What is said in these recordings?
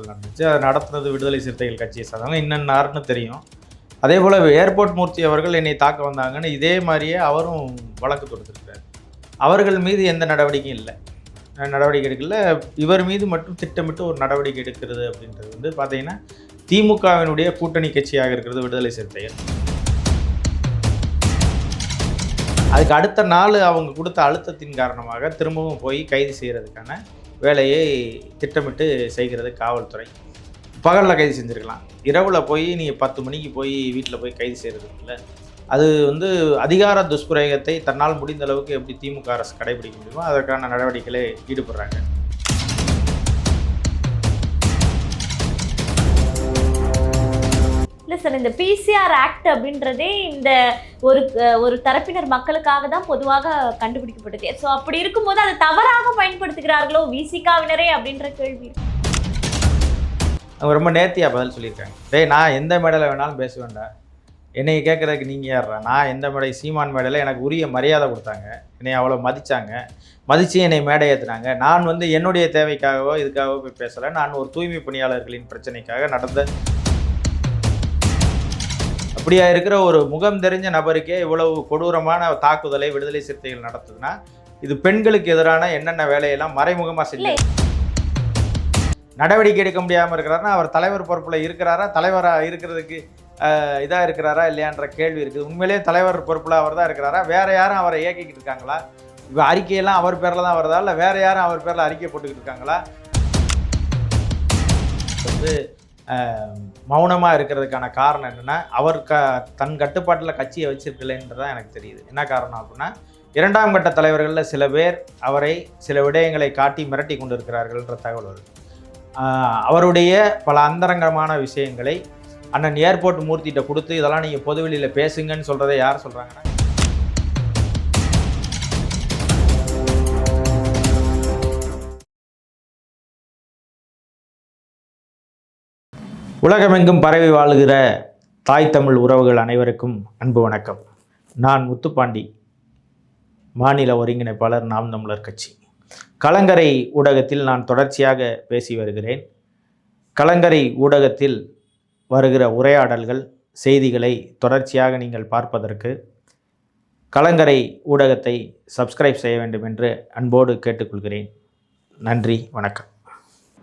நடந்துச்சு அதை நடத்துனது விடுதலை சிறுத்தைகள் கட்சியை சார்ந்தவங்க. என்னென்னாருன்னு தெரியும். அதே போல் ஏர்போர்ட் மூர்த்தி அவர்கள் என்னை தாக்க வந்தாங்கன்னு இதே மாதிரியே அவரும் வழக்கு தொடுத்திருக்காரு அவர்கள் மீது எந்த நடவடிக்கையும் இல்லை. நடவடிக்கை எடுக்கல. இவர் மீது மட்டும் திட்டமிட்டு ஒரு நடவடிக்கை எடுக்கிறது அப்படின்றது வந்து பார்த்தீங்கன்னா திமுகவினுடைய கூட்டணி கட்சியாக இருக்கிறது விடுதலை சிறுத்தைகள். அதுக்கு அடுத்த நாள் அவங்க கொடுத்த அழுத்தத்தின் காரணமாக திரும்பவும் போய் கைது செய்கிறதுக்கான வேலையை திட்டமிட்டு செய்கிறது காவல்துறை. பகலில் கைது செஞ்சுருக்கலாம். இரவில் போய் நீங்கள் பத்து மணிக்கு போய் வீட்டில் போய் கைது செய்கிறது இல்லை அது வந்து அதிகார துஷ்பிரயோகத்தை தன்னால் முடிந்த அளவுக்கு எப்படி திமுக அரசு கடைபிடிக்க முடியுமோ அதற்கான நடவடிக்கைகளை ஈடுபடுறாங்க. இல்லை சார் இந்த பிசிஆர் ஆக்ட் அப்படின்றதே இந்த ஒரு ஒரு தரப்பினர் மக்களுக்காக தான் பொதுவாக கண்டுபிடிக்கப்பட்டது. ஸோ அப்படி இருக்கும்போது அதை தவறாக பயன்படுத்துகிறார்களோ விசிகாவினரே அப்படின்ற கேள்வி. அவங்க ரொம்ப நேர்த்தியாக பதில் சொல்லியிருக்காங்க. டேய் நான் எந்த மேடையில் வேணாலும் பேசுவேன்டா. என்னை கேட்குறதுக்கு நீங்கள் ஏறுறேன் நான் எந்த மேடை சீமான் மேடையில் எனக்கு உரிய மரியாதை கொடுத்தாங்க. என்னை அவ்வளோ மதித்தாங்க மதித்து என்னை மேடை ஏற்றுனாங்க நான் வந்து என்னுடைய தேவைக்காகவோ இதுக்காகவோ போய் பேசலை. நான் ஒரு தூய்மை பணியாளர்களின் பிரச்சனைக்காக நடந்த அப்படியா இருக்கிற ஒரு முகம் தெரிஞ்ச நபருக்கே இவ்வளவு கொடூரமான தாக்குதலை விடுதலை சிறுத்தைகள் நடத்துதுன்னா இது பெண்களுக்கு எதிரான என்னென்ன வேலையெல்லாம் மறைமுகமாக செஞ்சு நடவடிக்கை எடுக்க முடியாமல் இருக்கிறாருன்னா அவர் தலைவர் பொறுப்பில் இருக்கிறாரா தலைவராக இருக்கிறதுக்கு இதாக இருக்கிறாரா இல்லையான்ற கேள்வி இருக்குது. உண்மையிலேயே தலைவர் பொறுப்பில் அவர் தான் இருக்கிறாரா? வேற யாரும் அவரை இயக்கிக்கிட்டு இருக்காங்களா? இப்போ அறிக்கையெல்லாம் அவர் பேரில் தான் வருதா? இல்லை வேற யாரும் அவர் பேரில் அறிக்கை போட்டுக்கிட்டு இருக்காங்களா? வந்து மௌனமாக இருக்கிறதுக்கான காரணம் என்னென்னா அவர் க தன் கட்டுப்பாட்டில் கட்சியை வச்சிருக்கலைன்றதான் எனக்கு தெரியுது. என்ன காரணம் அப்படின்னா இரண்டாம் கட்ட தலைவர்களில் சில பேர் அவரை சில விடயங்களை காட்டி மிரட்டி கொண்டிருக்கிறார்கள்ன்ற தகவல் வருது. அவருடைய பல அந்தரங்கமான விஷயங்களை அண்ணன் ஏர்போர்ட் மூர்த்திகிட்ட கொடுத்து இதெல்லாம் நீங்கள் பொதுவெளியில் பேசுங்கன்னு சொல்கிறதை யார் சொல்கிறாங்கன்னா உலகமெங்கும் பரவி வாழுகிற தாய் தமிழ் உறவுகள் அனைவருக்கும் அன்பு வணக்கம். நான் முத்துப்பாண்டி மாநில ஒருங்கிணைப்பாளர் நாம் தமிழர் கட்சி. கலங்கரை ஊடகத்தில் நான் தொடர்ச்சியாக பேசி வருகிறேன். கலங்கரை ஊடகத்தில் வருகிற உரையாடல்கள் செய்திகளை தொடர்ச்சியாக நீங்கள் பார்ப்பதற்கு கலங்கரை ஊடகத்தை சப்ஸ்கிரைப் செய்ய வேண்டும் என்று அன்போடு கேட்டுக்கொள்கிறேன். நன்றி வணக்கம்.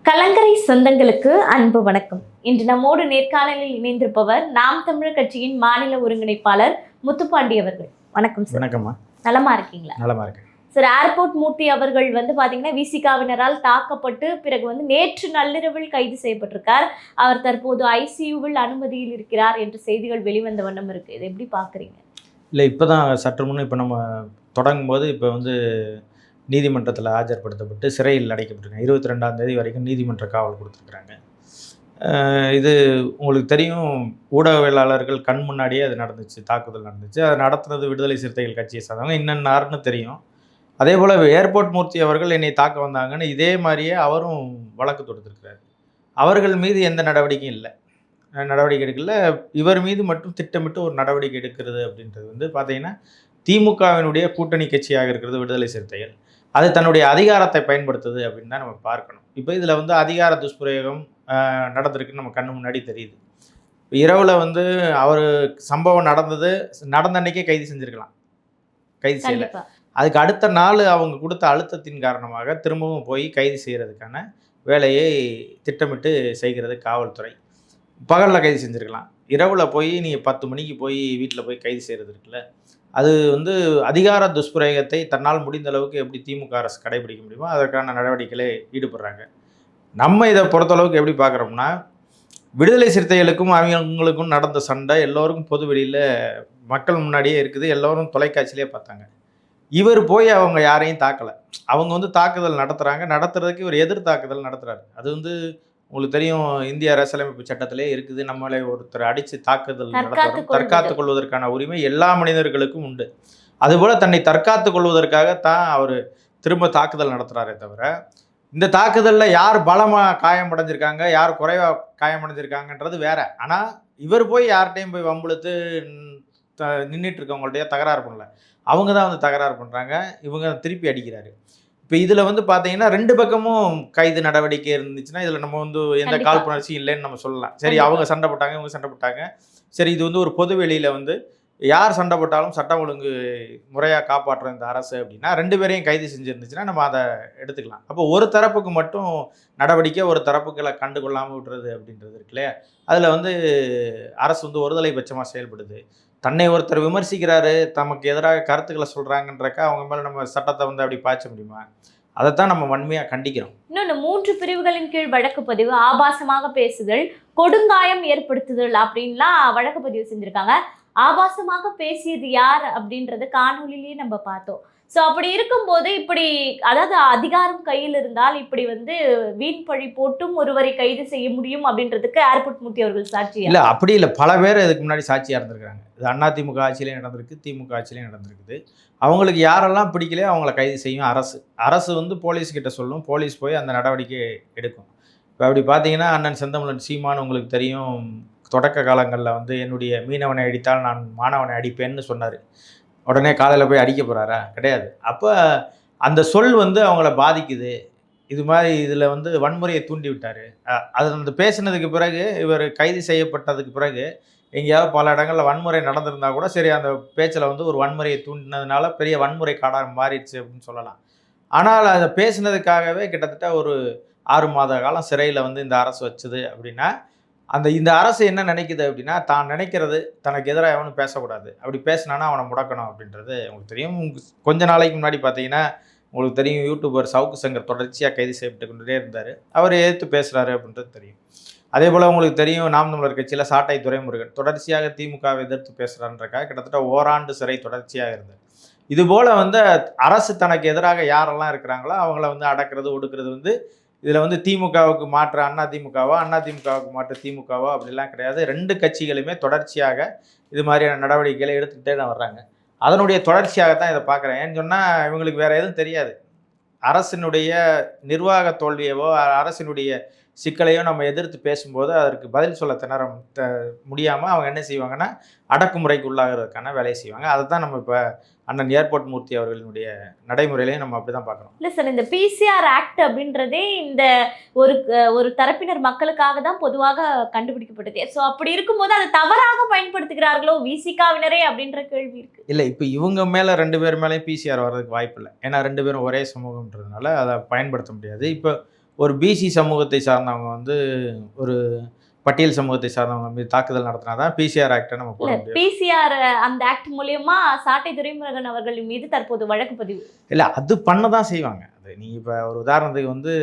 கலங்கரை சொந்தங்களுக்கு அன்பு வணக்கம். இன்று நம்மோடு நேர்காணலில் இணைந்திருப்பவர் நாம் தமிழர் கட்சியின் மாநில ஒருங்கிணைப்பாளர் முத்துப்பாண்டி அவர்கள். வணக்கம் சார். வணக்கம்மா. நலமா இருக்கீங்களா? நலமா இருக்கேன். சார் ஏர்போர்ட் மூர்த்தி அவர்கள் வந்து பாத்தீங்கன்னா விசிகாவினரால் தாக்கப்பட்டு பிறகு வந்து நேற்று நள்ளிரவில் கைது செய்யப்பட்டிருக்கார். அவர் தற்போது ஐசியூவில் அனுமதியில் இருக்கிறார் என்ற செய்திகள் வெளிவந்த வண்ணம் இருக்கு. இதை எப்படி பாக்குறீங்க இல்லை இப்போ தான் சற்று முன்னே இப்போ நம்ம தொடங்கும் போது இப்போ வந்து நீதிமன்றத்தில் ஆஜர்படுத்தப்பட்டு சிறையில் அடைக்கப்பட்டிருக்காங்க. இருபத்தி ரெண்டாம் தேதி வரைக்கும் நீதிமன்ற காவல் கொடுத்துருக்குறாங்க. இது உங்களுக்கு தெரியும் ஊடகவியலாளர்கள் கண் முன்னாடியே அது நடந்துச்சு தாக்குதல் நடந்துச்சு. அதை நடத்துனது விடுதலை சிறுத்தைகள் கட்சியை சார்ந்தவங்க. இன்னன்னாருன்னு தெரியும். அதே போல் ஏர்போர்ட் மூர்த்தி அவர்கள் என்னை தாக்க வந்தாங்கன்னு இதே மாதிரியே அவரும் வழக்கு தொடுத்திருக்கிறார். அவர்கள் மீது எந்த நடவடிக்கையும் இல்லை. நடவடிக்கை எடுக்கல. இவர் மீது மட்டும் திட்டமிட்டு ஒரு நடவடிக்கை எடுக்கிறது அப்படின்றது வந்து பார்த்திங்கன்னா திமுகவினுடைய கூட்டணி கட்சியாக இருக்கிறது விடுதலை சிறுத்தைகள். அது தன்னுடைய அதிகாரத்தை பயன்படுத்துது அப்படின்னு தான் நம்ம பார்க்கணும். இப்போ இதில் வந்து அதிகார துஷ்பிரயோகம் நடந்திருக்குன்னு நம்ம கண்ணு முன்னாடி தெரியுது. இரவில் வந்து அவர் சம்பவம் நடந்தது நடந்த அன்னைக்கே கைது செஞ்சுருக்கலாம். கைது செய்யலை. அதுக்கு அடுத்த நாள் அவங்க கொடுத்த அழுத்தத்தின் காரணமாக திரும்பவும் போய் கைது செய்கிறதுக்கான வேலையை திட்டமிட்டு செய்கிறது காவல்துறை. பகலில் கைது செஞ்சுருக்கலாம். இரவில் போய் நீங்கள் பத்து மணிக்கு போய் வீட்டில் போய் கைது செய்கிறது இருக்குல்ல. அது வந்து அதிகார துஷ்பிரயோகத்தை தன்னால் முடிந்த அளவுக்கு எப்படி திமுக அரசு கடைபிடிக்க முடியுமோ அதற்கான நடவடிக்கைகளை ஈடுபடுறாங்க. நம்ம இதை பொறுத்தளவுக்கு எப்படி பார்க்குறோம்னா விடுதலை சிறுத்தைகளுக்கும் அவங்களுக்கும் நடந்த சண்டை எல்லோருக்கும் பொது வெளியில் மக்கள் முன்னாடியே இருக்குது. எல்லோரும் தொலைக்காட்சியிலே பார்த்தாங்க. இவர் போய் அவங்க யாரையும் தாக்கலை. அவங்க வந்து தாக்குதல் நடத்துகிறாங்க நடத்துறதுக்கு இவர் எதிர் தாக்குதல் நடத்துகிறாரு அது வந்து உங்களுக்கு தெரியும் இந்திய அரசியலமைப்பு சட்டத்திலே இருக்குது நம்மளை ஒருத்தர் அடித்து தாக்குதல் கொள்வது. தற்காத்துக் கொள்வதற்கான உரிமை எல்லா மனிதர்களுக்கும் உண்டு. அதுபோல் தன்னை தற்காத்துக் கொள்வதற்காகத்தான் அவர் திரும்ப தாக்குதல் நடத்துகிறாரே தவிர இந்த தாக்குதலில் யார் பலமாக காயமடைஞ்சிருக்காங்க யார் குறைவாக காயமடைஞ்சிருக்காங்கன்றது வேற. ஆனால் இவர் போய் யார்கிட்டையும் போய் வம்புழுத்து நின்றுட்டு இருக்கவங்கள்ட்டயே தகராறு பண்ணல. அவங்க தான் வந்து தகராறு பண்ணுறாங்க இவங்க திருப்பி அடிக்கிறாரு. இப்போ இதில் வந்து பார்த்தீங்கன்னா ரெண்டு பக்கமும் கைது நடவடிக்கை இருந்துச்சுன்னா இதில் நம்ம வந்து எந்த. காழ்ப்புணர்ச்சியும் இல்லைன்னு நம்ம சொல்லலாம். சரி. அவங்க சண்டை போட்டாங்க இவங்க சண்டை போட்டாங்க. சரி இது வந்து ஒரு பொது வெளியில் வந்து யார் சண்டை போட்டாலும் சட்டம் ஒழுங்கு முறையாக காப்பாற்றுற இந்த அரசு அப்படின்னா ரெண்டு பேரையும் கைது செஞ்சிருந்துச்சுன்னா நம்ம அதை எடுத்துக்கலாம். அப்போ ஒரு தரப்புக்கு மட்டும் நடவடிக்கை ஒரு தரப்புகளை கண்டுகொள்ளாமல் விட்டுறது அப்படின்றது இருக்கு இல்லையா? அதில் வந்து அரசு வந்து ஒருதலை பட்சமாக செயல்படுது. தன்னை ஒருத்தர் விமர்சிக்கிறாரு தமக்கு எதிராக கருத்துக்களை சொல்கிறாங்கன்றக்கா அவங்க மேலே நம்ம சட்டத்தை வந்து அப்படி பாய்ச்ச முடியுமா? அதைத்தான் நம்ம வன்மையாக கண்டிக்கிறோம். இன்னொன்று மூன்று பிரிவுகளின் கீழ் வழக்கு பதிவு ஆபாசமாக பேசுதல் கொடுங்காயம் ஏற்படுத்துதல் அப்படின்லாம் வழக்கு பதிவு செஞ்சுருக்காங்க. ஆபாசமாக பேசியது யார் அப்படின்றத காணொளியிலேயே நம்ம பார்த்தோம். ஸோ அப்படி இருக்கும்போது இப்படி அதாவது அதிகாரம் கையில் இருந்தால் இப்படி வந்து வீண் பழி போட்டும் ஒருவரை கைது செய்ய முடியும் அப்படின்றதுக்கு ஏர்போர்ட் மூர்த்தி அவர்கள் சாட்சியா இல்லை அப்படி இல்லை. பல பேர் இதுக்கு முன்னாடி சாட்சியாக இருந்திருக்காங்க இது அண்ணா திமுக ஆட்சியிலையும் நடந்திருக்கு திமுக ஆட்சியிலையும் நடந்திருக்குது. அவங்களுக்கு யாரெல்லாம் பிடிக்கலையோ அவங்கள கைது செய்யும் அரசு. அரசு வந்து போலீஸ் கிட்ட சொல்லும். போலீஸ் போய் அந்த நடவடிக்கை எடுக்கும். இப்போ அப்படி பார்த்தீங்கன்னா அண்ணன் செந்தமிழன் சீமான் உங்களுக்கு தெரியும். தொடக்க காலங்களில் வந்து என்னுடைய மீனவனை அடித்தால் நான் மாணவனை அடிப்பேன்னு சொன்னார். உடனே காலையில் போய் அடிக்க போகிறாரா கிடையாது. அப்போ அந்த சொல் வந்து அவங்கள பாதிக்குது. இது மாதிரி இதில் வந்து வன்முறையை தூண்டி விட்டார். அது அந்த பேசினதுக்கு பிறகு இவர் கைது செய்யப்பட்டதுக்கு பிறகு எங்கேயாவது பல இடங்களில் வன்முறை நடந்திருந்தா கூட சரி அந்த பேச்சில் வந்து ஒரு வன்முறையை தூண்டினதுனால பெரிய வன்முறை காடாக மாறிடுச்சு அப்படின்னு சொல்லலாம். ஆனால் அதை பேசினதுக்காகவே கிட்டத்தட்ட ஒரு ஆறு மாத காலம் சிறையில் வந்து இந்த அரசு வச்சுது அப்படின்னா அந்த இந்த அரசு என்ன நினைக்குது அப்படின்னா தான் நினைக்கிறது தனக்கு எதிராக எவனும் பேசக்கூடாது. அப்படி பேசினானா அவனை முடக்கணும் அப்படின்றது உங்களுக்கு தெரியும். கொஞ்ச நாளைக்கு முன்னாடி பார்த்தீங்கன்னா உங்களுக்கு தெரியும் யூடியூபர் சவுக்கு சங்கர் தொடர்ச்சியாக கைது செய்யப்பட்டு கொண்டே இருந்தார். அவர் எதிர்த்து பேசுகிறாரு அப்படின்றது தெரியும். அதே போல் உங்களுக்கு தெரியும் நாம் தமிழர் கட்சியில் சாட்டை துரைமுருகன் தொடர்ச்சியாக திமுகவை எதிர்த்து பேசுகிறான்றக்காக கிட்டத்தட்ட ஓராண்டு சிறை தொடர்ச்சியாக இருந்தார். இதுபோல் வந்து அரசு தனக்கு எதிராக யாரெல்லாம் இருக்கிறாங்களோ அவங்கள வந்து அடக்கிறது ஒடுக்கிறது வந்து இதில் வந்து திமுகவுக்கு மாற்று அண்ணா திமுகவோ அண்ணா திமுகவுக்கு மாற்று திமுகவோ அப்படிலாம் கிடையாது. ரெண்டு கட்சிகளுமே தொடர்ச்சியாக இது மாதிரியான நடவடிக்கைகளை எடுத்துக்கிட்டே தான் வர்றாங்க. அதனுடைய தொடர்ச்சியாகத்தான் இதை பார்க்குறேன். ஏன்னு சொன்னால் இவங்களுக்கு வேறு எதுவும் தெரியாது. அரசினுடைய நிர்வாக தோல்வியவோ அரசினுடைய சிக்கலையோ நம்ம எதிர்த்து பேசும்போது அதற்கு பதில் சொல்ல திணற த முடியாமல் அவங்க என்ன செய்வாங்கன்னா அடக்குமுறைக்கு உள்ளாகிறதுக்கான வேலையை செய்வாங்க. அதை தான் நம்ம இப்போ அண்ணன் ஏர்போர்ட் மூர்த்தி அவர்களினுடைய நடைமுறையிலையும் நம்ம அப்படி தான் பார்க்குறோம். இல்ல சார் இந்த பிசிஆர் ஆக்ட் அப்படின்றதே இந்த ஒரு ஒரு தரப்பினர் மக்களுக்காக தான் பொதுவாக கண்டுபிடிக்கப்பட்டது. ஸோ அப்படி இருக்கும்போது அதை தவறாக பயன்படுத்துகிறார்களோ விசிகாவினரே அப்படின்ற கேள்வி இருக்கு. இல்லை இப்போ இவங்க மேலே ரெண்டு பேர் மேலேயும் பிசிஆர் வர்றதுக்கு வாய்ப்பு இல்லை ஏன்னா ரெண்டு பேரும் ஒரே சமூகம்ன்றதுனால அதை பயன்படுத்த முடியாது. இப்போ ஒரு பிசி சமூகத்தை சார்ந்தவங்க வந்து ஒரு பட்டியல் சமூகத்தை சார்ந்தவங்க மீது தாக்குதல் நடத்தினா தான் பிசிஆர் ஆக்டை நம்ம போட பிசிஆர் அந்த ஆக்ட் மூலியமா சாட்டை துரைமுருகன் அவர்கள் மீது தற்போது வழக்கு பதிவு. இல்லை அது பண்ண தான் செய்வாங்க. அது நீங்கள் இப்போ ஒரு உதாரணத்துக்கு வந்து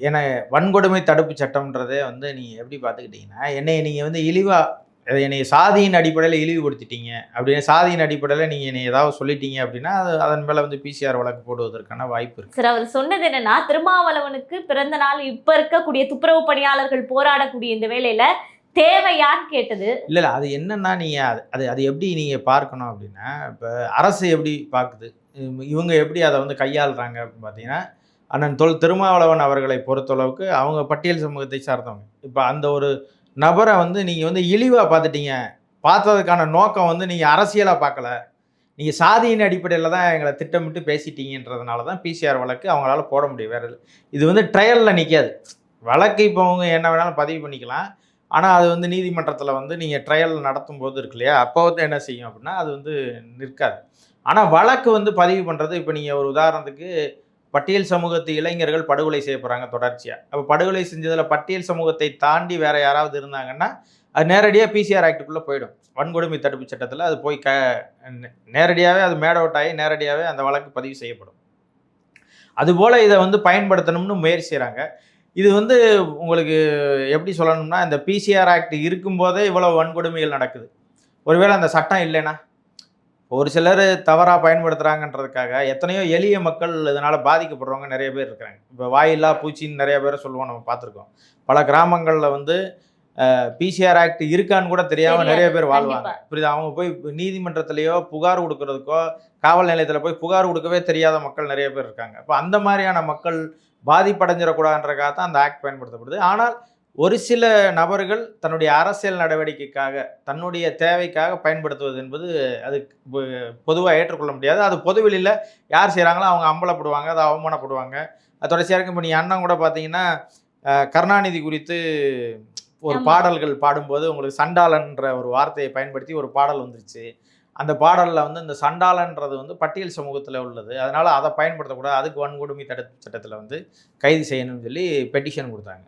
ஏன்னா வன்கொடுமை தடுப்பு சட்டம்ன்றதே வந்து நீங்கள் எப்படி பார்த்துக்கிட்டிங்கன்னா என்னை நீங்கள் வந்து இழிவாக என்னை சாதியின் அடிப்படையில் இழிவுபடுத்திட்டீங்க. அப்படின்னு சாதியின் அடிப்படையில் நீங்கள் என்னை ஏதாவது சொல்லிட்டீங்க அப்படின்னா அது அதன் மேலே வந்து பிசிஆர் வழக்கு போடுவதற்கான வாய்ப்பு இருக்குது சார் அவர் சொன்னது என்னன்னா திருமாவளவனுக்கு பிறந்த நாள் இப்ப இருக்கக்கூடிய துப்புரவு பணியாளர்கள் போராடக்கூடிய இந்த வேலையில தேவையான்னு கேட்டது? இல்லை இல்லை அது என்னன்னா நீங்கள் அது அது எப்படி நீங்கள் பார்க்கணும் அப்படின்னா இப்போ அரசு எப்படி பார்க்குது? இவங்க- இவங்க எப்படி அதை வந்து கையாளுறாங்க அப்படின்னு பார்த்தீங்கன்னா அண்ணன் தொல் திருமாவளவன் அவர்களை பொறுத்தளவுக்கு அவங்க பட்டியல் சமூகத்தை சார்ந்தவங்க. இப்போ அந்த ஒரு நபரை வந்து நீங்கள் வந்து இழிவாக பார்த்துட்டீங்க. பார்த்ததுக்கான நோக்கம் வந்து நீங்கள் அரசியலாக பார்க்கல. நீங்கள் சாதியின் அடிப்படையில் தான் எங்களை திட்டமிட்டு பேசிட்டீங்கன்றதுனால தான் பிசிஆர் வழக்கு அவங்களால போட முடியும். வேறு இது வந்து ட்ரையலில் நிற்காது வழக்கு இப்போ அவங்க என்ன வேணாலும் பதிவு பண்ணிக்கலாம். ஆனால் அது வந்து நீதிமன்றத்தில் வந்து நீங்கள் ட்ரையல் நடத்தும் போது இருக்கு இல்லையா? அப்போ வந்து என்ன செய்யும் அப்படின்னா அது வந்து நிற்காது. ஆனால் வழக்கு வந்து பதிவு பண்ணுறது இப்போ நீங்கள் ஒரு உதாரணத்துக்கு பட்டியல் சமூகத்து இளைஞர்கள் படுகொலை செய்யப்படுறாங்க தொடர்ச்சியாக அப்போ படுகொலை செஞ்சதில் பட்டியல் சமூகத்தை தாண்டி வேறு யாராவது இருந்தாங்கன்னா அது நேரடியாக பிசிஆர் ஆக்டுக்குள்ளே போயிடும். வன்கொடுமை தடுப்பு சட்டத்தில் அது போய் க நேரடியாகவே அது மேட் அவுட் ஆகி நேரடியாகவே அந்த வழக்கு பதிவு செய்யப்படும். அதுபோல் இதை வந்து பயன்படுத்தணும்னு முயற்சி செய்கிறாங்க இது வந்து உங்களுக்கு எப்படி சொல்லணும்னா இந்த பிசிஆர் ஆக்ட் இருக்கும்போதே இவ்வளோ வன்கொடுமைகள் நடக்குது. ஒருவேளை அந்த சட்டம் இல்லைன்னா ஒரு சிலர் தவறாக பயன்படுத்துகிறாங்கன்றதுக்காக எத்தனையோ எளிய மக்கள் இதனால் பாதிக்கப்படுறவங்க நிறைய பேர் இருக்கிறாங்க. இப்போ வாயில்லா பூச்சின்னு நிறைய பேர் சொல்லுவோம் நம்ம பார்த்துருக்கோம். பல கிராமங்களில் வந்து பிசிஆர் ஆக்ட் இருக்கான்னு கூட தெரியாமல் நிறைய பேர் வாழ்வாங்க. புரியுது? அவங்க போய் நீதிமன்றத்திலேயோ புகார் கொடுக்கறதுக்கோ காவல் நிலையத்தில் போய் புகார் கொடுக்கவே தெரியாத மக்கள் நிறைய பேர் இருக்காங்க. அப்போ அந்த மாதிரியான மக்கள் பாதிப்படைஞ்சிடக்கூடாதுன்றக்காக தான் அந்த ஆக்ட் பயன்படுத்தப்படுது. ஆனால் ஒரு சில நபர்கள் தன்னுடைய அரசியல் நடவடிக்கைக்காக தன்னுடைய தேவைக்காக பயன்படுத்துவது என்பது அது பொதுவாக ஏற்றுக்கொள்ள முடியாது. அது பொதுவெளியில் யார் செய்கிறாங்களோ அவங்க அம்பலப்படுவாங்க அது அவமானப்படுவாங்க. அது தொடர்ச்சியாக இருக்கும். இப்போ நீ அண்ணன் கூட பார்த்தீங்கன்னா கருணாநிதி குறித்து ஒரு. பாடல்கள் பாடும்போது உங்களுக்கு சண்டாளன்ற ஒரு வார்த்தையை பயன்படுத்தி ஒரு பாடல் வந்துருச்சு. அந்த பாடலில் வந்து இந்த சண்டாளன்றது வந்து பட்டியல் சமூகத்தில் உள்ளது. அதனால் அதை பயன்படுத்தக்கூடாது. அதுக்கு வன்கொடுமை தடுப்பு சட்டத்தில் வந்து கைது செய்யணும்னு சொல்லி பெட்டிஷன் கொடுத்தாங்க.